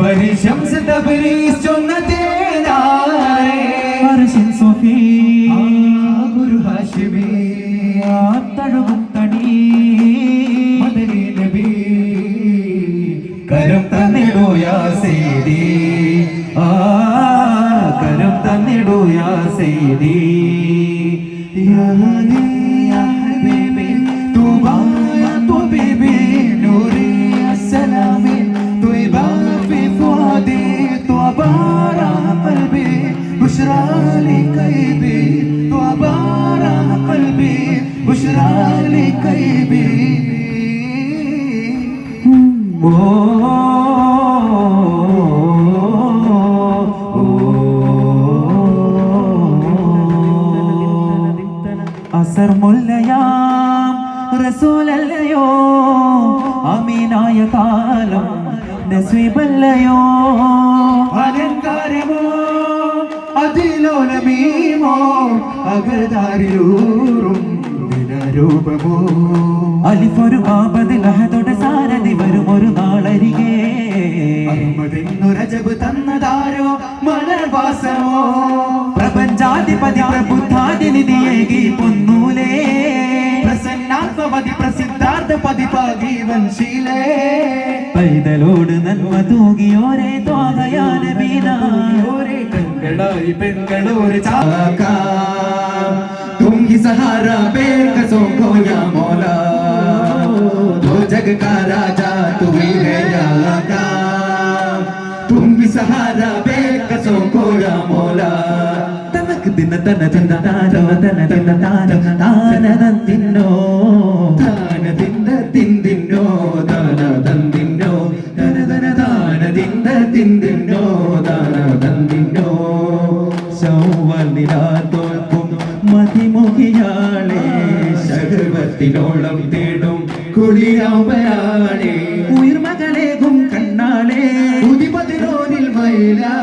പരിശംസ് തബ്രീസ് ചൊന്ന തേനാരേ അർശിൻ സൊഫി. ഗുരു ഹാഷിമി. തഴുകും തണി മദനി നബി. കരം തന്നിടൂ യാ സീതി ആ കരം തന്നിടൂ യാ സൈദി. യാ ഹബീബി തുബാ بشرى لي كيبي تعبارة قلبي بشرى لي كيبي ഓ അസർ മുല്ലയാം റസൂലല്ലയോ അമീനായ കാലം നസ്വീബല്ലയോ അലങ്കാരമോ അതിലോലമീമോ അകതാരിലൂറും ദിനരൂപമോ. അലിഫൊരു ആപതിൽ അഹദോടെ സാരഥി വരും ഒരു നാളരികെ. അഹമ്മദിന്നു രജബ് തന്നതാരോ മലർവാസമോ? പ്രപഞ്ചാധിപതി പ്രബുദ്ധാതിനിധിയേകി പൊന്നൂലേ. പ്രസന്നാത്മപതി പ്രസിദ്ധാർത്ഥ പതിപാകി വൻശീലേ പൈതലോട് നന്മ തൂകിയോരെ ത്വാകയാന ഓരേ കൺകളായി പെൺകളോര് ചാക്കാം तुम ही सहारा बेकसों को या मौला दो जग का राजा तू ही है या आका तुम ही सहारा बेकसों को या मौला തനക്ക് തിന്ന തന തിന്ന താന തന തിന്ന താന താനതൻ തിന്നോ താന തിന്ത തിന്തിന്നോ താന തന്തിന്നോ തന തന താന തിന്ത തിന്തിന്നോ താന തന്തിന്നോ മാലിനാ മതിമുഖിയാളെ ശകൃപത്തിനോളം തേടും കുളിരാമയാളെ ഉയർമകളേകും കണ്ണാളെ പുതിപതിരോനിൽ മൈലാ